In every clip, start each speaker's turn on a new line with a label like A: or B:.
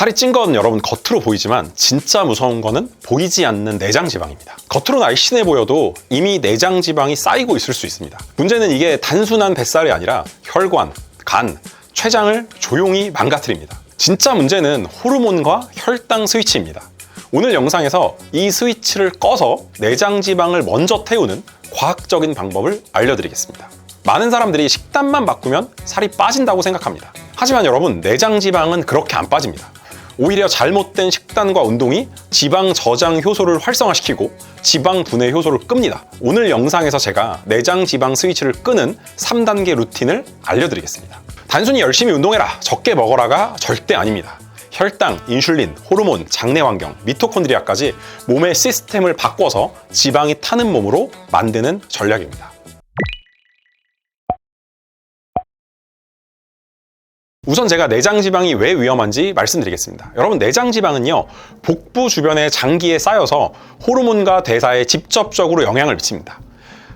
A: 살이 찐 건 여러분 겉으로 보이지만 진짜 무서운 거는 보이지 않는 내장 지방입니다. 겉으로 날씬해 보여도 이미 내장 지방이 쌓이고 있을 수 있습니다. 문제는 이게 단순한 뱃살이 아니라 혈관, 간, 췌장을 조용히 망가뜨립니다. 진짜 문제는 호르몬과 혈당 스위치입니다. 오늘 영상에서 이 스위치를 꺼서 내장 지방을 먼저 태우는 과학적인 방법을 알려드리겠습니다. 많은 사람들이 식단만 바꾸면 살이 빠진다고 생각합니다. 하지만 여러분, 내장 지방은 그렇게 안 빠집니다. 오히려 잘못된 식단과 운동이 지방 저장 효소를 활성화시키고 지방 분해 효소를 끕니다. 오늘 영상에서 제가 내장 지방 스위치를 끄는 3단계 루틴을 알려드리겠습니다. 단순히 열심히 운동해라, 적게 먹어라가 절대 아닙니다. 혈당, 인슐린, 호르몬, 장내 환경, 미토콘드리아까지 몸의 시스템을 바꿔서 지방이 타는 몸으로 만드는 전략입니다. 우선 제가 내장 지방이 왜 위험한지 말씀드리겠습니다. 여러분 내장 지방은요 복부 주변의 장기에 쌓여서 호르몬과 대사에 직접적으로 영향을 미칩니다.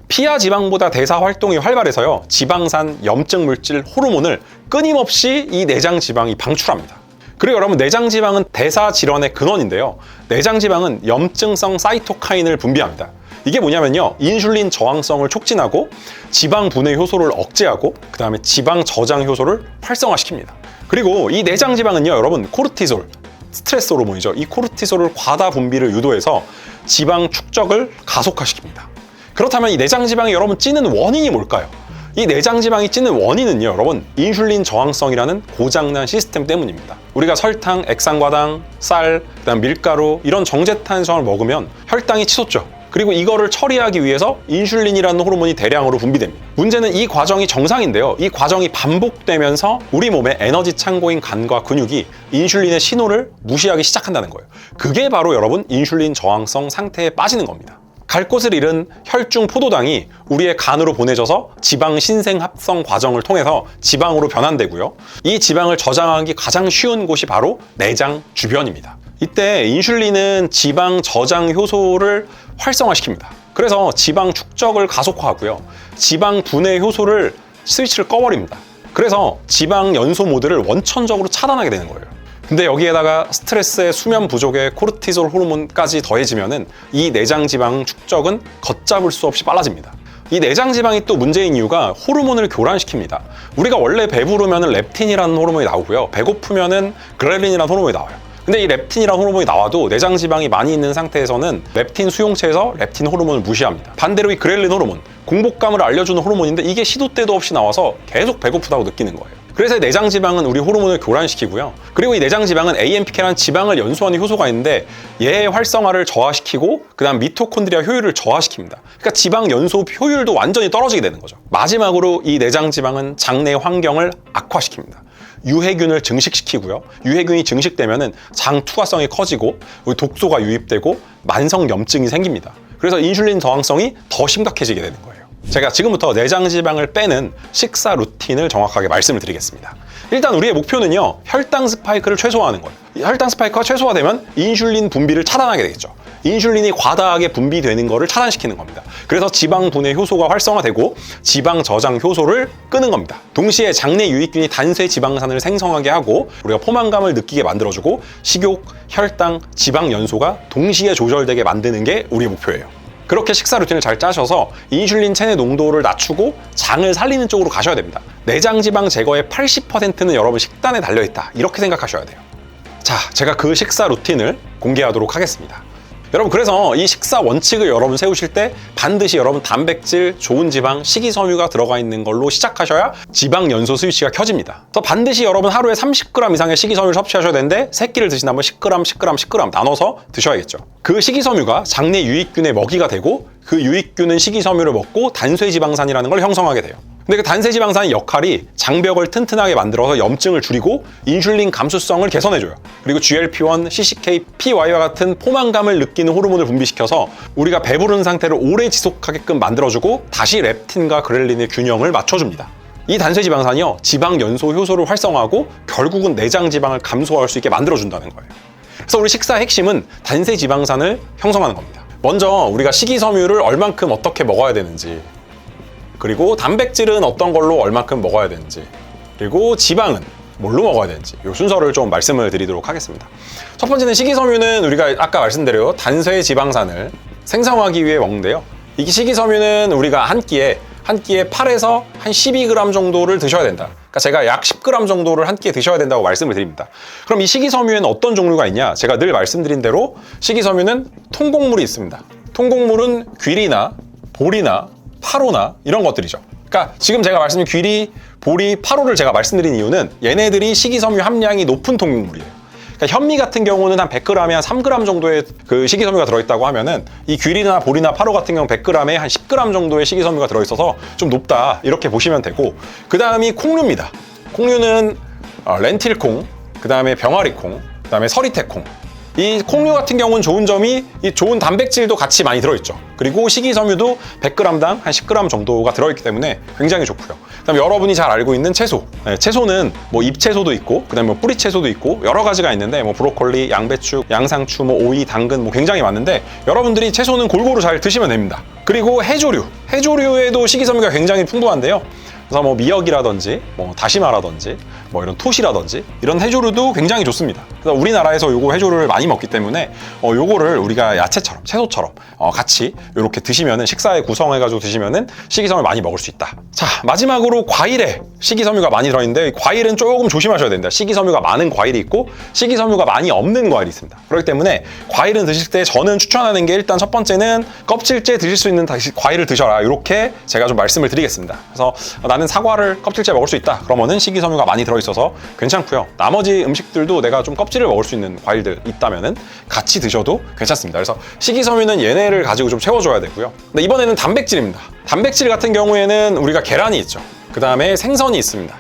A: 피하 지방보다 대사 활동이 활발해서요 지방산, 염증 물질, 호르몬을 끊임없이 이 내장 지방이 방출합니다. 그리고 여러분 내장 지방은 대사 질환의 근원인데요. 내장 지방은 염증성 사이토카인을 분비합니다. 이게 뭐냐면요. 인슐린 저항성을 촉진하고 지방 분해 효소를 억제하고 그다음에 지방 저장 효소를 활성화시킵니다. 그리고 이 내장 지방은요, 여러분 코르티솔 스트레스 호르몬이죠. 이 코르티솔을 과다 분비를 유도해서 지방 축적을 가속화시킵니다. 그렇다면 이 내장 지방이 여러분 찌는 원인이 뭘까요? 이 내장 지방이 찌는 원인은요, 여러분 인슐린 저항성이라는 고장난 시스템 때문입니다. 우리가 설탕, 액상과당, 쌀, 그다음 밀가루 이런 정제탄수화물 먹으면 혈당이 치솟죠. 그리고 이거를 처리하기 위해서 인슐린이라는 호르몬이 대량으로 분비됩니다. 문제는 이 과정이 정상인데요. 이 과정이 반복되면서 우리 몸의 에너지 창고인 간과 근육이 인슐린의 신호를 무시하기 시작한다는 거예요. 그게 바로 여러분 인슐린 저항성 상태에 빠지는 겁니다. 갈 곳을 잃은 혈중 포도당이 우리의 간으로 보내져서 지방 신생 합성 과정을 통해서 지방으로 변환되고요. 이 지방을 저장하기 가장 쉬운 곳이 바로 내장 주변입니다. 이때 인슐린은 지방 저장 효소를 활성화시킵니다. 그래서 지방 축적을 가속화하고요. 지방 분해 효소를 스위치를 꺼버립니다. 그래서 지방 연소 모드를 원천적으로 차단하게 되는 거예요. 근데 여기에다가 스트레스의 수면 부족에 코르티솔 호르몬까지 더해지면은 이 내장 지방 축적은 걷잡을 수 없이 빨라집니다. 이 내장 지방이 또 문제인 이유가 호르몬을 교란시킵니다. 우리가 원래 배부르면 렙틴이라는 호르몬이 나오고요. 배고프면 은 그렐린이라는 호르몬이 나와요. 근데 이 렙틴이라는 호르몬이 나와도 내장 지방이 많이 있는 상태에서는 렙틴 수용체에서 렙틴 호르몬을 무시합니다. 반대로 이 그렐린 호르몬, 공복감을 알려주는 호르몬인데 이게 시도 때도 없이 나와서 계속 배고프다고 느끼는 거예요. 그래서 내장 지방은 우리 호르몬을 교란시키고요. 그리고 이 내장 지방은 AMPK라는 지방을 연소하는 효소가 있는데 얘의 활성화를 저하시키고 그다음 미토콘드리아 효율을 저하시킵니다. 그러니까 지방 연소 효율도 완전히 떨어지게 되는 거죠. 마지막으로 이 내장 지방은 장내 환경을 악화시킵니다. 유해균을 증식시키고요. 유해균이 증식되면은 장 투과성이 커지고 독소가 유입되고 만성 염증이 생깁니다. 그래서 인슐린 저항성이 더 심각해지게 되는 거예요. 제가 지금부터 내장 지방을 빼는 식사 루틴을 정확하게 말씀을 드리겠습니다. 일단 우리의 목표는요, 혈당 스파이크를 최소화하는 거예요. 혈당 스파이크가 최소화되면 인슐린 분비를 차단하게 되겠죠. 인슐린이 과다하게 분비되는 것을 차단시키는 겁니다. 그래서 지방 분해 효소가 활성화되고 지방 저장 효소를 끄는 겁니다. 동시에 장내 유익균이 단쇄 지방산을 생성하게 하고 우리가 포만감을 느끼게 만들어주고 식욕, 혈당, 지방 연소가 동시에 조절되게 만드는 게 우리의 목표예요. 그렇게 식사 루틴을 잘 짜셔서 인슐린 체내 농도를 낮추고 장을 살리는 쪽으로 가셔야 됩니다. 내장 지방 제거의 80%는 여러분 식단에 달려 있다. 이렇게 생각하셔야 돼요. 자, 제가 그 식사 루틴을 공개하도록 하겠습니다. 여러분 그래서 이 식사 원칙을 여러분 세우실 때 반드시 여러분 단백질, 좋은 지방, 식이섬유가 들어가 있는 걸로 시작하셔야 지방 연소 스위치가 켜집니다. 그래서 반드시 여러분 하루에 30g 이상의 식이섬유를 섭취하셔야 되는데 새끼를 드신다면 10g, 10g, 10g 나눠서 드셔야겠죠. 그 식이섬유가 장내 유익균의 먹이가 되고 그 유익균은 식이섬유를 먹고 단쇄지방산이라는 걸 형성하게 돼요. 근데 그 단세지방산의 역할이 장벽을 튼튼하게 만들어서 염증을 줄이고 인슐린 감수성을 개선해줘요. 그리고 GLP-1, CCK, PY와 같은 포만감을 느끼는 호르몬을 분비시켜서 우리가 배부른 상태를 오래 지속하게끔 만들어주고 다시 렙틴과 그렐린의 균형을 맞춰줍니다. 이 단세지방산이요, 지방 연소 효소를 활성화하고 결국은 내장 지방을 감소할 수 있게 만들어준다는 거예요. 그래서 우리 식사 핵심은 단세 지방산을 형성하는 겁니다. 먼저 우리가 식이섬유를 얼만큼 어떻게 먹어야 되는지 그리고 단백질은 어떤 걸로 얼만큼 먹어야 되는지 그리고 지방은 뭘로 먹어야 되는지 이 순서를 좀 말씀을 드리도록 하겠습니다. 첫 번째는 식이섬유는 우리가 아까 말씀드린 단쇄 지방산을 생성하기 위해 먹는데요. 이 식이섬유는 우리가 한 끼에 한 끼에 8에서 한 12g 정도를 드셔야 된다. 그러니까 제가 약 10g 정도를 한 끼에 드셔야 된다고 말씀을 드립니다. 그럼 이 식이섬유에는 어떤 종류가 있냐? 제가 늘 말씀드린 대로 식이섬유는 통곡물이 있습니다. 통곡물은 귀리나 보리나 파로나 이런 것들이죠. 그러니까 지금 제가 말씀드린 귀리, 보리, 파로를 제가 말씀드린 이유는 얘네들이 식이섬유 함량이 높은 통곡물이에요. 그러니까 현미 같은 경우는 한 100g에 한 3g 정도의 그 식이섬유가 들어있다고 하면은 이 귀리나 보리나 파로 같은 경우 100g에 한 10g 정도의 식이섬유가 들어있어서 좀 높다 이렇게 보시면 되고 그 다음이 콩류입니다. 콩류는 어, 렌틸콩, 그 다음에 병아리콩, 그 다음에 서리태콩 이 콩류 같은 경우는 좋은 점이 이 좋은 단백질도 같이 많이 들어있죠. 그리고 식이섬유도 100g당 한 10g 정도가 들어있기 때문에 굉장히 좋고요. 그다음에 여러분이 잘 알고 있는 채소. 네, 채소는 뭐 잎채소도 있고, 그다음에 뭐 뿌리채소도 있고 여러 가지가 있는데 뭐 브로콜리, 양배추, 양상추, 뭐 오이, 당근 뭐 굉장히 많은데 여러분들이 채소는 골고루 잘 드시면 됩니다. 그리고 해조류. 해조류에도 식이섬유가 굉장히 풍부한데요. 그래서 뭐 미역이라든지 뭐 다시마라든지 뭐 이런 톳이라든지 이런 해조류도 굉장히 좋습니다. 그래서 우리나라에서 요거 해조류를 많이 먹기 때문에 어 요거를 우리가 야채처럼 채소처럼 어 같이 이렇게 드시면은 식사에 구성해 가지고 드시면은 식이섬유 많이 먹을 수 있다. 자 마지막으로 과일에 식이섬유가 많이 들어있는데 과일은 조금 조심하셔야 된다. 식이섬유가 많은 과일이 있고 식이섬유가 많이 없는 과일이 있습니다. 그렇기 때문에 과일은 드실 때 저는 추천하는 게 일단 첫 번째는 껍질째 드실 수 있는 과일을 드셔라. 이렇게 제가 좀 말씀을 드리겠습니다. 그래서 나는 사과를 껍질째 먹을 수 있다. 그러면은 식이섬유가 많이 들어있어서 괜찮고요. 나머지 음식들도 내가 좀 껍질을 먹을 수 있는 과일들 있다면은 같이 드셔도 괜찮습니다. 그래서 식이섬유는 얘네를 가지고 좀 채워줘야 되고요. 근데 이번에는 단백질입니다. 단백질 같은 경우에는 우리가 계란이 있죠. 그 다음에 생선이 있습니다.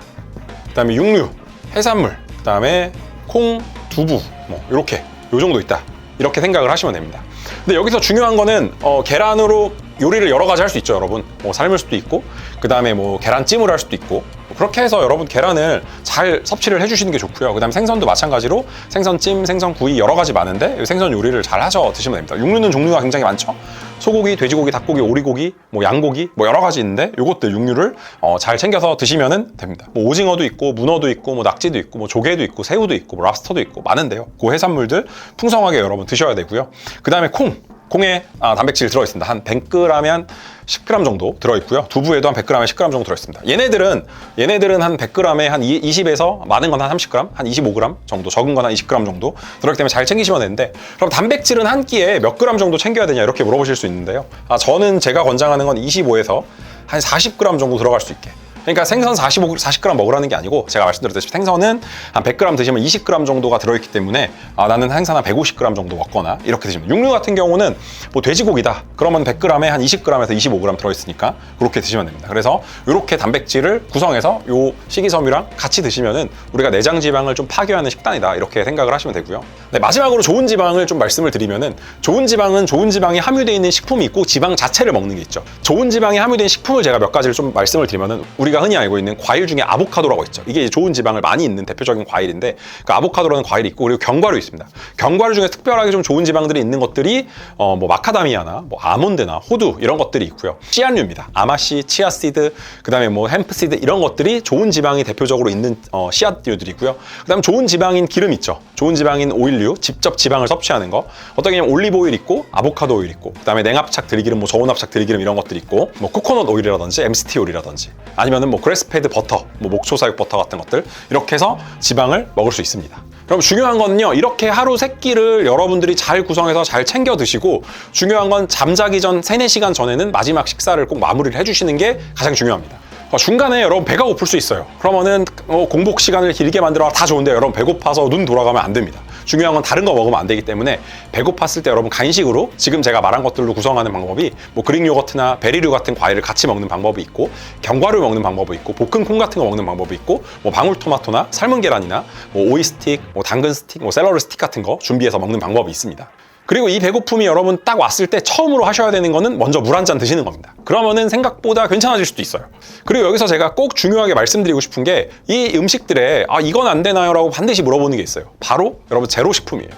A: 그 다음에 육류, 해산물, 그 다음에 콩, 두부, 뭐 이렇게 요 정도 있다. 이렇게 생각을 하시면 됩니다. 근데 여기서 중요한 거는 어, 계란으로 요리를 여러 가지 할 수 있죠, 여러분. 뭐 삶을 수도 있고, 그 다음에 뭐 계란찜을 할 수도 있고, 뭐 그렇게 해서 여러분 계란을 잘 섭취를 해주시는 게 좋고요. 그 다음에 생선도 마찬가지로 생선찜, 생선구이 여러 가지 많은데 생선 요리를 잘 하셔 드시면 됩니다. 육류는 종류가 굉장히 많죠. 소고기, 돼지고기, 닭고기, 오리고기, 뭐 양고기, 뭐 여러 가지 있는데 요것들 육류를 어, 잘 챙겨서 드시면 됩니다. 뭐 오징어도 있고, 문어도 있고, 뭐 낙지도 있고, 뭐 조개도 있고, 새우도 있고, 뭐 랍스터도 있고 많은데요. 그 해산물들 풍성하게 여러분 드셔야 되고요. 그 다음에 콩. 콩에 아, 단백질 들어있습니다. 한 100g에 한 10g 정도 들어있고요. 두부에도 한 100g에 10g 정도 들어있습니다. 얘네들은 얘네들은 한 100g에 한 20에서 많은 건 한 30g, 한 25g 정도, 적은 건 한 20g 정도 들어있기 때문에 잘 챙기시면 되는데 그럼 단백질은 한 끼에 몇 g 정도 챙겨야 되냐 이렇게 물어보실 수 있는데요. 아, 저는 제가 권장하는 건 25에서 한 40g 정도 들어갈 수 있게 그러니까 생선 45, 40g 먹으라는 게 아니고 제가 말씀드렸듯이 생선은 한 100g 드시면 20g 정도가 들어있기 때문에 아, 나는 생선 한 150g 정도 먹거나 이렇게 드시면 육류 같은 경우는 뭐 돼지고기다 그러면 100g에 한 20g에서 25g 들어있으니까 그렇게 드시면 됩니다. 그래서 이렇게 단백질을 구성해서 요 식이섬유랑 같이 드시면은 우리가 내장 지방을 좀 파괴하는 식단이다 이렇게 생각을 하시면 되고요. 네, 마지막으로 좋은 지방을 좀 말씀을 드리면은 좋은 지방은 좋은 지방이 함유되어 있는 식품이 있고 지방 자체를 먹는 게 있죠. 좋은 지방이 함유된 식품을 제가 몇 가지를 좀 말씀을 드리면은 우리 우리가 흔히 알고 있는 과일 중에 아보카도라고 있죠. 이게 좋은 지방을 많이 있는 대표적인 과일인데 그 아보카도라는 과일이 있고 그리고 견과류 있습니다. 견과류 중에 특별하게 좀 좋은 지방들이 있는 것들이 어, 뭐 마카다미아나 뭐 아몬드나 호두 이런 것들이 있고요. 씨앗류입니다. 아마씨, 치아씨드, 그다음에 뭐 햄프씨드 이런 것들이 좋은 지방이 대표적으로 있는 어, 씨앗류들이 있고요. 그다음 좋은 지방인 기름 있죠. 좋은 지방인 오일류, 직접 지방을 섭취하는 거. 어떻게 보면 올리브 오일 있고 아보카도 오일 있고 그다음에 냉합착 들기름, 뭐 저온 합착 들기름 이런 것들이 있고 뭐 코코넛 오일이라든지 MCT 오일이라든지 아니면은 뭐 그레스페드 버터, 뭐 목초사육 버터 같은 것들 이렇게 해서 지방을 먹을 수 있습니다. 그럼 중요한 거는요 이렇게 하루 세 끼를 여러분들이 잘 구성해서 잘 챙겨 드시고 중요한 건 잠자기 전 3, 4시간 전에는 마지막 식사를 꼭 마무리를 해 주시는 게 가장 중요합니다. 어, 중간에 여러분 배가 고플 수 있어요. 그러면은 어, 공복 시간을 길게 만들어 다 좋은데 여러분 배고파서 눈 돌아가면 안 됩니다. 중요한 건 다른 거 먹으면 안 되기 때문에 배고팠을 때 여러분 간식으로 지금 제가 말한 것들로 구성하는 방법이 뭐 그릭 요거트나 베리류 같은 과일을 같이 먹는 방법이 있고 견과류 먹는 방법이 있고 볶은 콩 같은 거 먹는 방법이 있고 뭐 방울토마토나 삶은 계란이나 뭐 오이 스틱, 뭐 당근 스틱, 뭐 샐러리 스틱 같은 거 준비해서 먹는 방법이 있습니다. 그리고 이 배고픔이 여러분 딱 왔을 때 처음으로 하셔야 되는 거는 먼저 물 한 잔 드시는 겁니다. 그러면은 생각보다 괜찮아질 수도 있어요. 그리고 여기서 제가 꼭 중요하게 말씀드리고 싶은 게 이 음식들에 아 이건 안 되나요? 라고 반드시 물어보는 게 있어요. 바로 여러분 제로 식품이에요.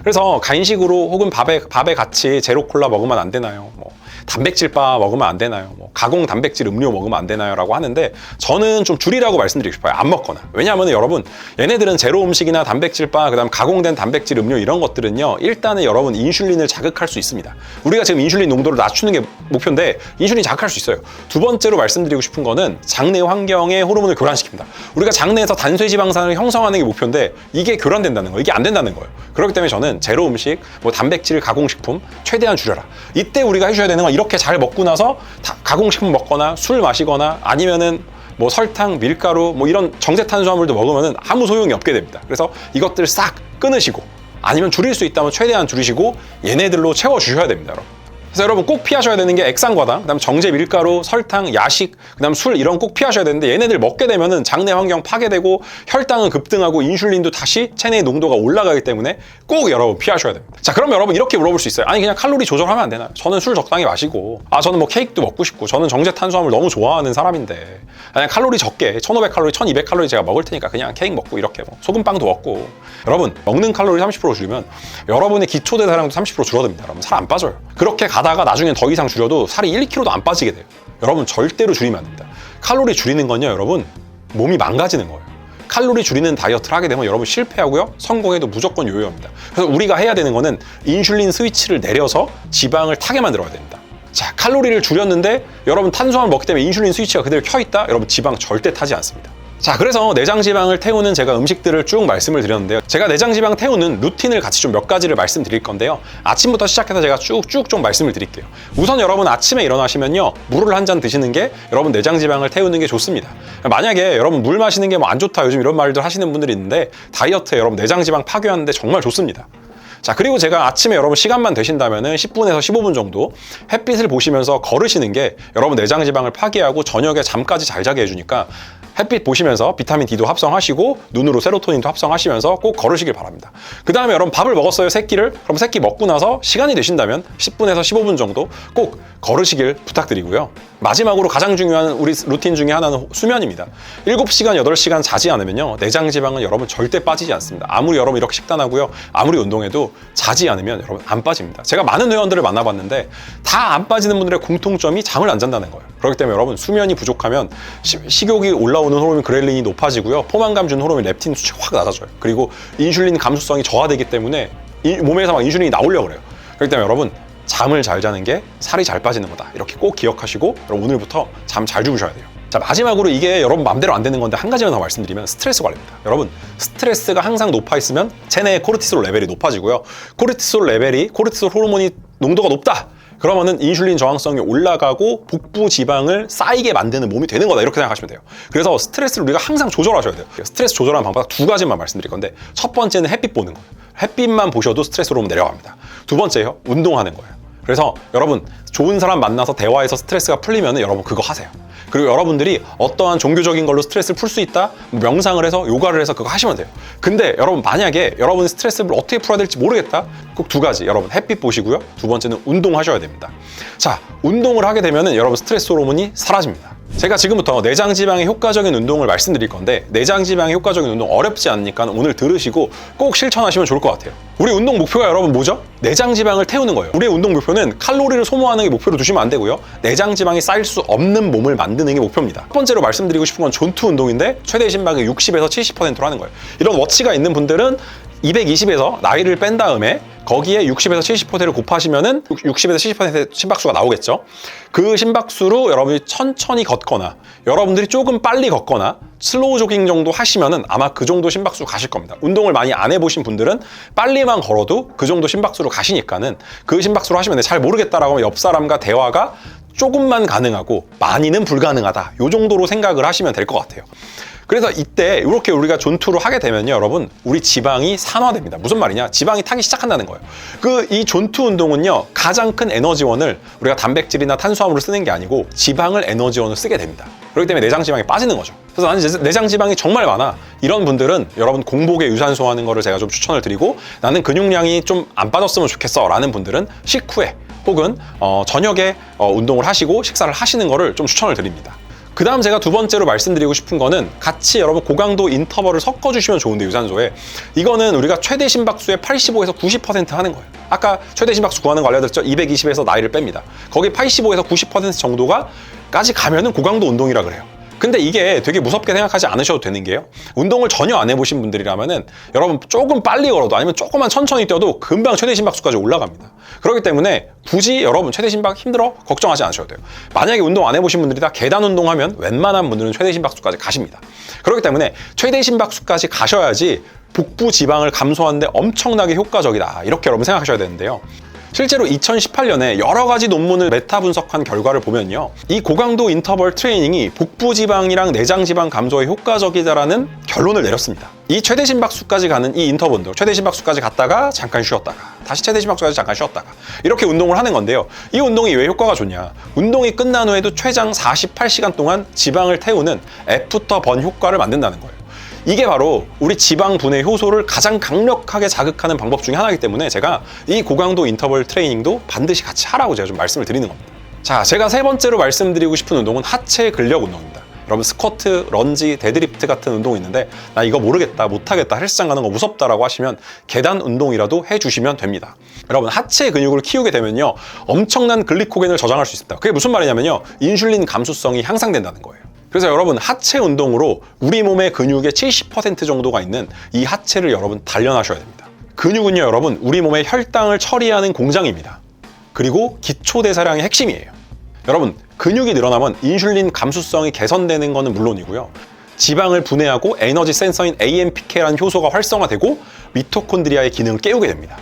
A: 그래서 간식으로 혹은 밥에 밥에 같이 제로 콜라 먹으면 안 되나요? 뭐 단백질바 먹으면 안 되나요? 뭐 가공 단백질 음료 먹으면 안 되나요?라고 하는데 저는 좀 줄이라고 말씀드리고 싶어요. 안 먹거나. 왜냐하면 여러분 얘네들은 제로 음식이나 단백질바 그다음 가공된 단백질 음료 이런 것들은요 일단은 여러분 인슐린을 자극할 수 있습니다. 우리가 지금 인슐린 농도를 낮추는 게 목표인데 인슐린 자극할 수 있어요. 두 번째로 말씀드리고 싶은 거는 장내 환경에 호르몬을 교란시킵니다. 우리가 장내에서 단순 지방산을 형성하는 게 목표인데 이게 교란된다는 거예요. 이게 안 된다는 거예요. 그렇기 때문에 저는 제로 음식, 뭐 단백질 가공식품 최대한 줄여라. 이때 우리가 해줘야 되는 건 이렇게 잘 먹고 나서 다 가공식품 먹거나 술 마시거나 아니면은 뭐 설탕, 밀가루, 뭐 이런 정제 탄수화물도 먹으면은 아무 소용이 없게 됩니다. 그래서 이것들 싹 끊으시고 아니면 줄일 수 있다면 최대한 줄이시고 얘네들로 채워 주셔야 됩니다, 여러분. 그래서 여러분 꼭 피하셔야 되는 게 액상과당, 그다음 정제 밀가루, 설탕, 야식, 그다음 술 이런 꼭 피하셔야 되는데 얘네들 먹게 되면은 장내 환경 파괴되고 혈당은 급등하고 인슐린도 다시 체내 농도가 올라가기 때문에 꼭 여러분 피하셔야 됩니다. 자, 그럼 여러분 이렇게 물어볼 수 있어요. 아니 그냥 칼로리 조절하면 안 되나요? 저는 술 적당히 마시고, 아 저는 뭐 케이크도 먹고 싶고, 저는 정제 탄수화물 너무 좋아하는 사람인데 그냥 칼로리 적게 1,500 칼로리, 1,200 칼로리 제가 먹을 테니까 그냥 케이크 먹고 이렇게 뭐 소금빵도 먹고 여러분 먹는 칼로리 30% 줄이면 여러분의 기초 대사량도 30% 줄어듭니다. 여러분 살 안 빠져요. 그렇게 가 다가 나중엔 더 이상 줄여도 살이 1kg도 안 빠지게 돼요. 여러분 절대로 줄이면 안 됩니다. 칼로리 줄이는 건요, 여러분 몸이 망가지는 거예요. 칼로리 줄이는 다이어트를 하게 되면 여러분 실패하고요, 성공해도 무조건 요요합니다. 그래서 우리가 해야 되는 거는 인슐린 스위치를 내려서 지방을 타게 만들어야 됩니다. 자, 칼로리를 줄였는데 여러분 탄수화물 먹기 때문에 인슐린 스위치가 그대로 켜 있다? 여러분 지방 절대 타지 않습니다. 자, 그래서 내장 지방을 태우는 제가 음식들을 쭉 말씀을 드렸는데요. 제가 내장 지방 태우는 루틴을 같이 좀 몇 가지를 말씀드릴 건데요. 아침부터 시작해서 제가 쭉쭉 좀 말씀을 드릴게요. 우선 여러분 아침에 일어나시면요. 물을 한 잔 드시는 게 여러분 내장 지방을 태우는 게 좋습니다. 만약에 여러분 물 마시는 게 뭐 안 좋다 요즘 이런 말들 하시는 분들이 있는데 다이어트에 여러분 내장 지방 파괴하는데 정말 좋습니다. 자, 그리고 제가 아침에 여러분 시간만 되신다면 은 10분에서 15분 정도 햇빛을 보시면서 걸으시는 게 여러분 내장 지방을 파괴하고 저녁에 잠까지 잘 자게 해주니까 햇빛 보시면서 비타민 D도 합성하시고 눈으로 세로토닌도 합성하시면서 꼭 걸으시길 바랍니다. 그 다음에 여러분 밥을 먹었어요, 새끼를. 그럼 새끼 먹고 나서 시간이 되신다면 10분에서 15분 정도 꼭 걸으시길 부탁드리고요. 마지막으로 가장 중요한 우리 루틴 중에 하나는 수면입니다. 7시간, 8시간 자지 않으면요. 내장 지방은 여러분 절대 빠지지 않습니다. 아무리 여러분 이렇게 식단하고요. 아무리 운동해도 자지 않으면 여러분 안 빠집니다. 제가 많은 회원들을 만나봤는데 다 안 빠지는 분들의 공통점이 잠을 안 잔다는 거예요. 그렇기 때문에 여러분 수면이 부족하면 시, 식욕이 올라오 는 호르몬 그렐린이 높아지고요. 포만감 주는 호르몬 렙틴 수치가 확 낮아져요. 그리고 인슐린 감수성이 저하되기 때문에 이- 몸에서 막 인슐린이 나오려고 그래요. 그렇기 때문에 여러분 잠을 잘 자는 게 살이 잘 빠지는 거다. 이렇게 꼭 기억하시고 여러분 오늘부터 잠 잘 주무셔야 돼요. 자 마지막으로 이게 여러분 마음대로 안 되는 건데 한 가지만 더 말씀드리면 스트레스 관리입니다. 여러분 스트레스가 항상 높아 있으면 체내의 코르티솔 레벨이 높아지고요. 코르티솔 레벨이 코르티솔 호르몬이 농도가 높다. 그러면은 인슐린 저항성이 올라가고 복부 지방을 쌓이게 만드는 몸이 되는 거다 이렇게 생각하시면 돼요. 그래서 스트레스를 우리가 항상 조절하셔야 돼요. 스트레스 조절하는 방법 두 가지만 말씀드릴 건데 첫 번째는 햇빛 보는 거예요. 햇빛만 보셔도 스트레스 호르몬 내려갑니다. 두 번째요 운동하는 거예요. 그래서 여러분 좋은 사람 만나서 대화해서 스트레스가 풀리면 여러분 그거 하세요. 그리고 여러분들이 어떠한 종교적인 걸로 스트레스를 풀 수 있다? 뭐 명상을 해서 요가를 해서 그거 하시면 돼요. 근데 여러분 만약에 여러분 스트레스를 어떻게 풀어야 될지 모르겠다? 꼭 두 가지. 여러분 햇빛 보시고요. 두 번째는 운동하셔야 됩니다. 자, 운동을 하게 되면은 여러분 스트레스 호르몬이 사라집니다. 제가 지금부터 내장 지방의 효과적인 운동을 말씀드릴 건데 내장 지방의 효과적인 운동 어렵지 않으니까 오늘 들으시고 꼭 실천하시면 좋을 것 같아요. 우리 운동 목표가 여러분 뭐죠? 내장 지방을 태우는 거예요. 우리의 운동 목표는 칼로리를 소모하는 게 목표로 두시면 안 되고요. 내장 지방이 쌓일 수 없는 몸을 만드는 게 목표입니다. 첫 번째로 말씀드리고 싶은 건 존투 운동인데 최대 심박의 60에서 70%로 하는 거예요. 이런 워치가 있는 분들은 220에서 나이를 뺀 다음에 거기에 60에서 70%를 곱하시면은 60에서 70%의 심박수가 나오겠죠. 그 심박수로 여러분이 천천히 걷거나 여러분들이 조금 빨리 걷거나 슬로우 조깅 정도 하시면은 아마 그 정도 심박수 가실 겁니다. 운동을 많이 안 해보신 분들은 빨리만 걸어도 그 정도 심박수로 가시니까는 그 심박수로 하시면 돼. 잘 모르겠다라고 하면 옆 사람과 대화가 조금만 가능하고 많이는 불가능하다. 요 정도로 생각을 하시면 될 것 같아요. 그래서 이때 이렇게 우리가 존투를 하게 되면요, 여러분, 우리 지방이 산화됩니다. 무슨 말이냐? 지방이 타기 시작한다는 거예요. 그 이 존투 운동은요, 가장 큰 에너지원을 우리가 단백질이나 탄수화물을 쓰는 게 아니고 지방을 에너지원을 쓰게 됩니다. 그렇기 때문에 내장 지방이 빠지는 거죠. 그래서 나는 내장 지방이 정말 많아. 이런 분들은 여러분 공복에 유산소 하는 거를 제가 좀 추천을 드리고 나는 근육량이 좀 안 빠졌으면 좋겠어 라는 분들은 식후에 혹은 어, 저녁에 어, 운동을 하시고 식사를 하시는 거를 좀 추천을 드립니다. 그 다음 제가 두 번째로 말씀드리고 싶은 거는 같이 여러분 고강도 인터벌을 섞어주시면 좋은데 유산소에 이거는 우리가 최대 심박수의 85에서 90% 하는 거예요. 아까 최대 심박수 구하는 거 알려드렸죠? 220에서 나이를 뺍니다. 거기 85에서 90% 정도가 까지 가면은 고강도 운동이라 그래요. 근데 이게 되게 무섭게 생각하지 않으셔도 되는 게요. 운동을 전혀 안 해보신 분들이라면은 여러분 조금 빨리 걸어도 아니면 조금만 천천히 뛰어도 금방 최대 심박수까지 올라갑니다. 그렇기 때문에 굳이 여러분 최대 심박 힘들어 걱정하지 않으셔도 돼요. 만약에 운동 안 해보신 분들이 다 계단 운동하면 웬만한 분들은 최대 심박수까지 가십니다. 그렇기 때문에 최대 심박수까지 가셔야지 복부 지방을 감소하는데 엄청나게 효과적이다. 이렇게 여러분 생각하셔야 되는데요. 실제로 2018년에 여러 가지 논문을 메타 분석한 결과를 보면요. 이 고강도 인터벌 트레이닝이 복부 지방이랑 내장 지방 감소에 효과적이다라는 결론을 내렸습니다. 이 최대 심박수까지 가는 이 인터벌 운동, 최대 심박수까지 갔다가 잠깐 쉬었다가 다시 최대 심박수까지 잠깐 쉬었다가 이렇게 운동을 하는 건데요. 이 운동이 왜 효과가 좋냐? 운동이 끝난 후에도 최장 48시간 동안 지방을 태우는 애프터 번 효과를 만든다는 거예요. 이게 바로 우리 지방 분해 효소를 가장 강력하게 자극하는 방법 중에 하나이기 때문에 제가 이 고강도 인터벌 트레이닝도 반드시 같이 하라고 제가 좀 말씀을 드리는 겁니다. 자, 제가 세 번째로 말씀드리고 싶은 운동은 하체 근력 운동입니다. 여러분 스쿼트, 런지, 데드리프트 같은 운동이 있는데 나 이거 모르겠다, 못하겠다, 헬스장 가는 거 무섭다라고 하시면 계단 운동이라도 해주시면 됩니다. 여러분 하체 근육을 키우게 되면요 엄청난 글리코겐을 저장할 수 있습니다. 그게 무슨 말이냐면요 인슐린 감수성이 향상된다는 거예요. 그래서 여러분 하체 운동으로 우리 몸의 근육의 70% 정도가 있는 이 하체를 여러분 단련하셔야 됩니다. 근육은요 여러분 우리 몸의 혈당을 처리하는 공장입니다. 그리고 기초 대사량의 핵심이에요. 여러분 근육이 늘어나면 인슐린 감수성이 개선되는 것은 물론이고요. 지방을 분해하고 에너지 센서인 AMPK라는 효소가 활성화되고 미토콘드리아의 기능을 깨우게 됩니다.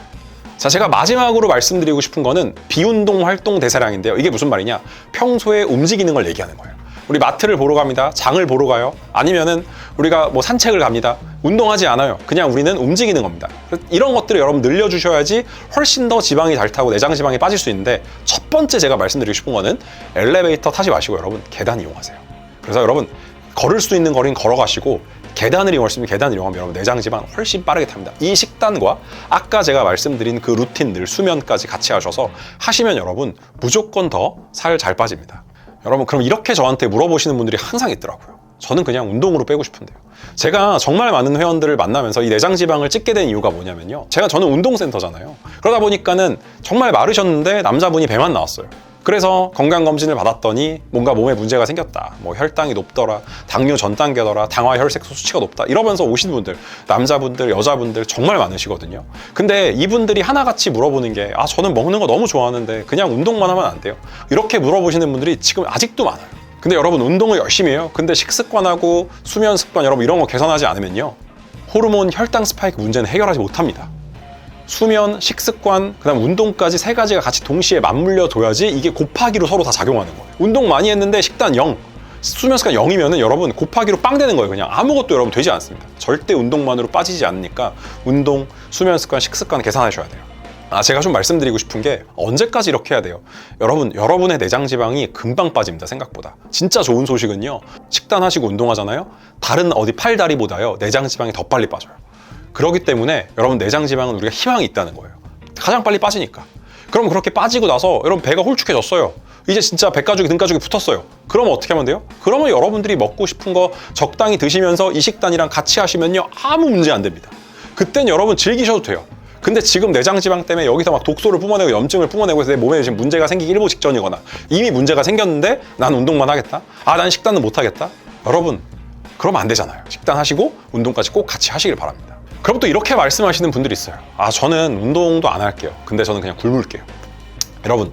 A: 자, 제가 마지막으로 말씀드리고 싶은 거는 비운동 활동 대사량인데요. 이게 무슨 말이냐? 평소에 움직이는 걸 얘기하는 거예요. 우리 마트를 보러 갑니다. 장을 보러 가요. 아니면은 우리가 뭐 산책을 갑니다. 운동하지 않아요. 그냥 우리는 움직이는 겁니다. 이런 것들을 여러분 늘려주셔야지 훨씬 더 지방이 잘 타고 내장 지방이 빠질 수 있는데 첫 번째 제가 말씀드리고 싶은 거는 엘리베이터 타지 마시고 여러분 계단 이용하세요. 그래서 여러분 걸을 수 있는 거리는 걸어가시고 계단을 이용할 수 있는 계단을 이용하면 여러분 내장 지방 훨씬 빠르게 탑니다. 이 식단과 아까 제가 말씀드린 그 루틴들 수면까지 같이 하셔서 하시면 여러분 무조건 더 살 잘 빠집니다. 여러분 그럼 이렇게 저한테 물어보시는 분들이 항상 있더라고요. 저는 그냥 운동으로 빼고 싶은데요. 제가 정말 많은 회원들을 만나면서 이 내장 지방을 찍게 된 이유가 뭐냐면요. 제가 저는 운동센터잖아요. 그러다 보니까는 정말 마르셨는데 남자분이 배만 나왔어요. 그래서 건강검진을 받았더니 뭔가 몸에 문제가 생겼다. 뭐 혈당이 높더라. 당뇨 전 단계더라. 당화 혈색소 수치가 높다. 이러면서 오시는 분들, 남자분들, 여자분들 정말 많으시거든요. 근데 이분들이 하나같이 물어보는 게 아, 저는 먹는 거 너무 좋아하는데 그냥 운동만 하면 안 돼요. 이렇게 물어보시는 분들이 지금 아직도 많아요. 근데 여러분 운동을 열심히 해요. 근데 식습관하고 수면 습관 여러분 이런 거 개선하지 않으면요. 호르몬 혈당 스파이크 문제는 해결하지 못합니다. 수면, 식습관, 그다음 운동까지 세 가지가 같이 동시에 맞물려 둬야지 이게 곱하기로 서로 다 작용하는 거예요. 운동 많이 했는데 식단 0, 수면 습관 0이면은 여러분 곱하기로 빵 되는 거예요. 그냥 아무것도 여러분 되지 않습니다. 절대 운동만으로 빠지지 않으니까 운동, 수면 습관, 식습관 계산하셔야 돼요. 아, 제가 좀 말씀드리고 싶은 게 언제까지 이렇게 해야 돼요? 여러분, 여러분의 내장 지방이 금방 빠집니다, 생각보다. 진짜 좋은 소식은요. 식단하시고 운동하잖아요. 다른 어디 팔다리보다요. 내장 지방이 더 빨리 빠져요. 그렇기 때문에 여러분 내장 지방은 우리가 희망이 있다는 거예요. 가장 빨리 빠지니까. 그럼 그렇게 빠지고 나서 여러분 배가 홀쭉해졌어요. 이제 진짜 배가죽이 등가죽이 붙었어요. 그러면 어떻게 하면 돼요? 그러면 여러분들이 먹고 싶은 거 적당히 드시면서 이 식단이랑 같이 하시면요 아무 문제 안 됩니다. 그땐 여러분 즐기셔도 돼요. 근데 지금 내장 지방 때문에 여기서 막 독소를 뿜어내고 염증을 뿜어내고 해서 내 몸에 지금 문제가 생기기 일보 직전이거나 이미 문제가 생겼는데 난 운동만 하겠다. 아 난 식단은 못 하겠다. 여러분 그러면 안 되잖아요. 식단 하시고 운동까지 꼭 같이 하시길 바랍니다. 그럼 또 이렇게 말씀하시는 분들이 있어요. 아, 저는 운동도 안 할게요. 근데 저는 그냥 굶을게요. 여러분,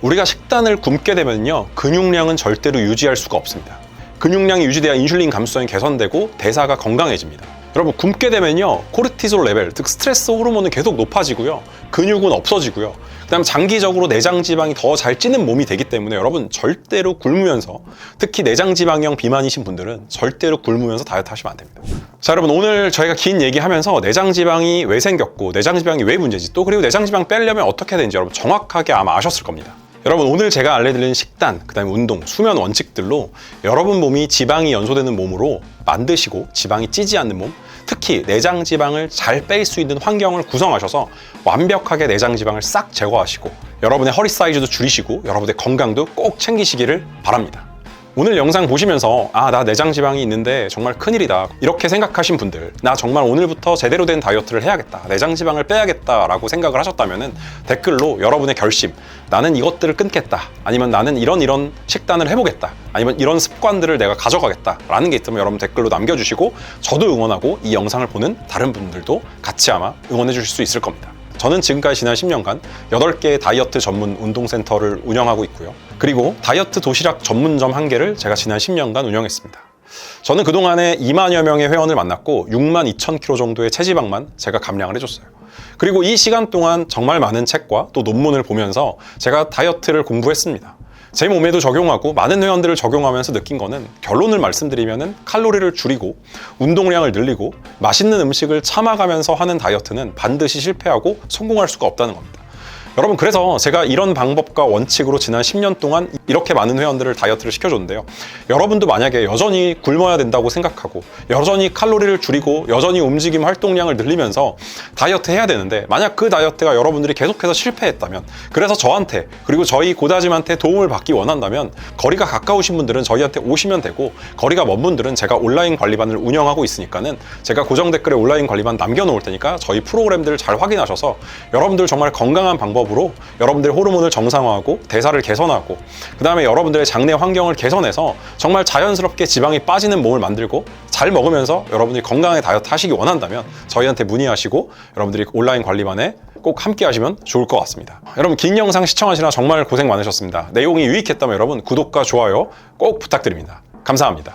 A: 우리가 식단을 굶게 되면요. 근육량은 절대로 유지할 수가 없습니다. 근육량이 유지돼야 인슐린 감수성이 개선되고 대사가 건강해집니다. 여러분 굶게 되면요 코르티솔 레벨 즉 스트레스 호르몬은 계속 높아지고요 근육은 없어지고요 그다음 장기적으로 내장 지방이 더 잘 찌는 몸이 되기 때문에 여러분 절대로 굶으면서 특히 내장 지방형 비만이신 분들은 절대로 굶으면서 다이어트 하시면 안 됩니다. 자 여러분 오늘 저희가 긴 얘기하면서 내장 지방이 왜 생겼고 내장 지방이 왜 문제지 또 그리고 내장 지방 빼려면 어떻게 되는지 여러분 정확하게 아마 아셨을 겁니다. 여러분 오늘 제가 알려드린 식단, 그 다음에 운동, 수면 원칙들로 여러분 몸이 지방이 연소되는 몸으로 만드시고 지방이 찌지 않는 몸, 특히 내장 지방을 잘 뺄 수 있는 환경을 구성하셔서 완벽하게 내장 지방을 싹 제거하시고 여러분의 허리 사이즈도 줄이시고 여러분의 건강도 꼭 챙기시기를 바랍니다. 오늘 영상 보시면서 아 나 내장 지방이 있는데 정말 큰일이다. 이렇게 생각하신 분들 나 정말 오늘부터 제대로 된 다이어트를 해야겠다. 내장 지방을 빼야겠다 라고 생각을 하셨다면은 댓글로 여러분의 결심 나는 이것들을 끊겠다. 아니면 나는 이런 이런 식단을 해보겠다. 아니면 이런 습관들을 내가 가져가겠다 라는 게 있다면 여러분 댓글로 남겨주시고 저도 응원하고 이 영상을 보는 다른 분들도 같이 아마 응원해 주실 수 있을 겁니다. 저는 지금까지 지난 10년간 8개의 다이어트 전문 운동센터를 운영하고 있고요. 그리고 다이어트 도시락 전문점 한 개를 제가 지난 10년간 운영했습니다. 저는 그동안에 2만여 명의 회원을 만났고 6만 2천 킬로 정도의 체지방만 제가 감량을 해줬어요. 그리고 이 시간 동안 정말 많은 책과 또 논문을 보면서 제가 다이어트를 공부했습니다. 제 몸에도 적용하고 많은 회원들을 적용하면서 느낀 거는 결론을 말씀드리면은 칼로리를 줄이고 운동량을 늘리고 맛있는 음식을 참아가면서 하는 다이어트는 반드시 실패하고 성공할 수가 없다는 겁니다. 여러분 그래서 제가 이런 방법과 원칙으로 지난 10년 동안 이렇게 많은 회원들을 다이어트를 시켜줬는데요. 여러분도 만약에 여전히 굶어야 된다고 생각하고 여전히 칼로리를 줄이고 여전히 움직임 활동량을 늘리면서 다이어트 해야 되는데 만약 그 다이어트가 여러분들이 계속해서 실패했다면 그래서 저한테 그리고 저희 고다짐한테 도움을 받기 원한다면 거리가 가까우신 분들은 저희한테 오시면 되고 거리가 먼 분들은 제가 온라인 관리반을 운영하고 있으니까는 제가 고정 댓글에 온라인 관리반 남겨놓을 테니까 저희 프로그램들을 잘 확인하셔서 여러분들 정말 건강한 방법으로 여러분들의 호르몬을 정상화하고 대사를 개선하고 그 다음에 여러분들의 장내 환경을 개선해서 정말 자연스럽게 지방이 빠지는 몸을 만들고 잘 먹으면서 여러분들이 건강하게 다이어트 하시기 원한다면 저희한테 문의하시고 여러분들이 온라인 관리반에 꼭 함께 하시면 좋을 것 같습니다. 여러분 긴 영상 시청하시느라 정말 고생 많으셨습니다. 내용이 유익했다면 여러분 구독과 좋아요 꼭 부탁드립니다. 감사합니다.